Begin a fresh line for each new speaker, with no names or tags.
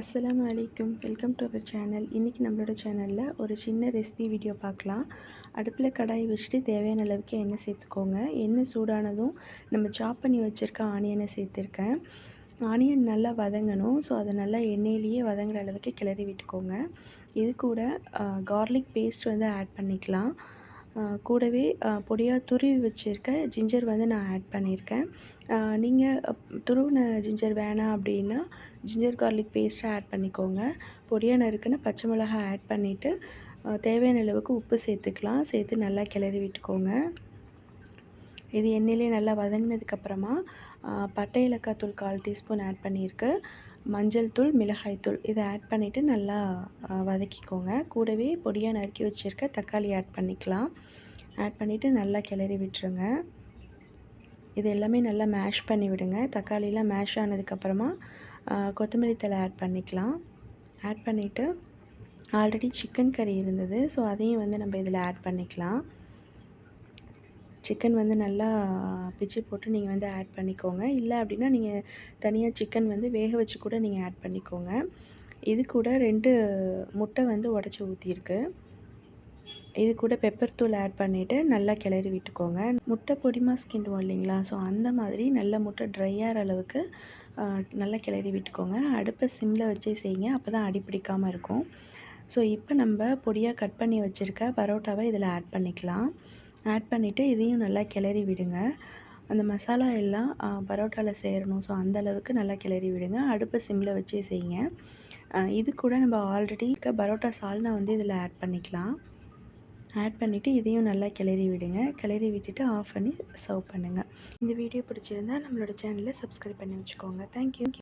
அஸ்லாம் அலைக்கும். Welcome to our channel. இன்றைக்கி நம்மளோட சேனலில் ஒரு சின்ன ரெசிபி வீடியோ பார்க்கலாம். அடுப்பில் கடாய் வச்சுட்டு தேவையான அளவுக்கு எண்ணெய் சேர்த்துக்கோங்க. எண்ணெய் சூடானதும் நம்ம சாப் பண்ணி வச்சுருக்க ஆனியனை சேர்த்துருக்கேன். ஆனியன் நல்லா வதங்கணும். ஸோ அதை நல்லா எண்ணெயிலேயே வதங்குற அளவுக்கு கிளறி விட்டுக்கோங்க. இது கூட கார்லிக் பேஸ்ட் வந்து ஆட் பண்ணிக்கலாம். கூடவே பொடியாக துருவி வச்சுருக்க ஜிஞ்சர் வந்து நான் ஆட் பண்ணியிருக்கேன் நீங்கள் துருவின ஜிஞ்சர் வேணாம் அப்படின்னா ஜிஞ்சர் கார்லிக் பேஸ்ட்டை ஆட் பண்ணிக்கோங்க. பொடியாக நறுக்குன்னு பச்சை மிளகா ஆட் பண்ணிவிட்டு தேவையான அளவுக்கு உப்பு சேர்த்துக்கலாம். சேர்த்து நல்லா கிளறி விட்டுக்கோங்க. இது எண்ணெயிலே நல்லா வதங்கினதுக்கப்புறமா பட்டை இலக்காய் தூள் கால் டீஸ்பூன் ஆட் பண்ணியிருக்கு. மஞ்சள் தூள் மிளகாய் தூள். இதை ஆட் பண்ணிவிட்டு நல்லா வதக்கிக்கோங்க. கூடவே பொடியாக நறுக்கி வச்சுருக்க தக்காளி ஆட் பண்ணிக்கலாம். ஆட் பண்ணிவிட்டு நல்லா கிளறி விட்டுருங்க. இது எல்லாமே நல்லா மேஷ் பண்ணி விடுங்க. தக்காளிலாம் மேஷ் ஆனதுக்கப்புறமா கொத்தமல்லி தலை ஆட் பண்ணிக்கலாம். ஆட் பண்ணிவிட்டு ஆல்ரெடி சிக்கன் கறி இருந்தது. ஸோ அதையும் வந்து நம்ம இதில் ஆட் பண்ணிக்கலாம். சிக்கன் வந்து நல்லா பிச்சு போட்டு நீங்கள் வந்து ஆட் பண்ணிக்கோங்க. இல்லை அப்படின்னா நீங்கள் தனியாக சிக்கன் வந்து வேக வச்சு கூட நீங்கள் ஆட் பண்ணிக்கோங்க. இது கூட ரெண்டு முட்டை வந்து உடச்சி ஊற்றிருக்கு இது கூட பெப்பர் தூள் ஆட் பண்ணிவிட்டு நல்லா கிளறி விட்டுக்கோங்க. முட்டை பொடிமா கிண்டுவோம் இல்லைங்களா? ஸோ அந்த மாதிரி நல்ல முட்டை ட்ரை ஆகிற அளவுக்கு நல்லா கிளறி விட்டுக்கோங்க. அடுப்பை சிம்மில் வச்சு செய்யுங்க. அப்போ தான் அடி பிடிக்காமல் இருக்கும். ஸோ இப்போ நம்ம பொடியாக கட் பண்ணி வச்சுருக்க பரோட்டாவை இதில் ஆட் பண்ணிக்கலாம். ஆட் பண்ணிவிட்டு இதையும் நல்லா கிளறி விடுங்க. அந்த மசாலா எல்லாம் பரோட்டாவில் சேரணும் ஸோ அந்தளவுக்கு நல்லா கிளறி விடுங்க. அடுப்பை சிம்மில் வச்சே செய்யுங்க. இது கூட நம்ம ஆல்ரெடி பரோட்டா சால்னா வந்து இதில் ஆட் பண்ணிக்கலாம். ஆட் பண்ணிவிட்டு இதையும் நல்லா கிளறி விடுங்க. கிளறி விட்டுட்டு ஆஃப் பண்ணி சர்வ் பண்ணுங்கள் இந்த வீடியோ பிடிச்சிருந்தா நம்மளோட சேனலை சப்ஸ்கிரைப் பண்ணி வச்சுக்கோங்க. தேங்க்யூ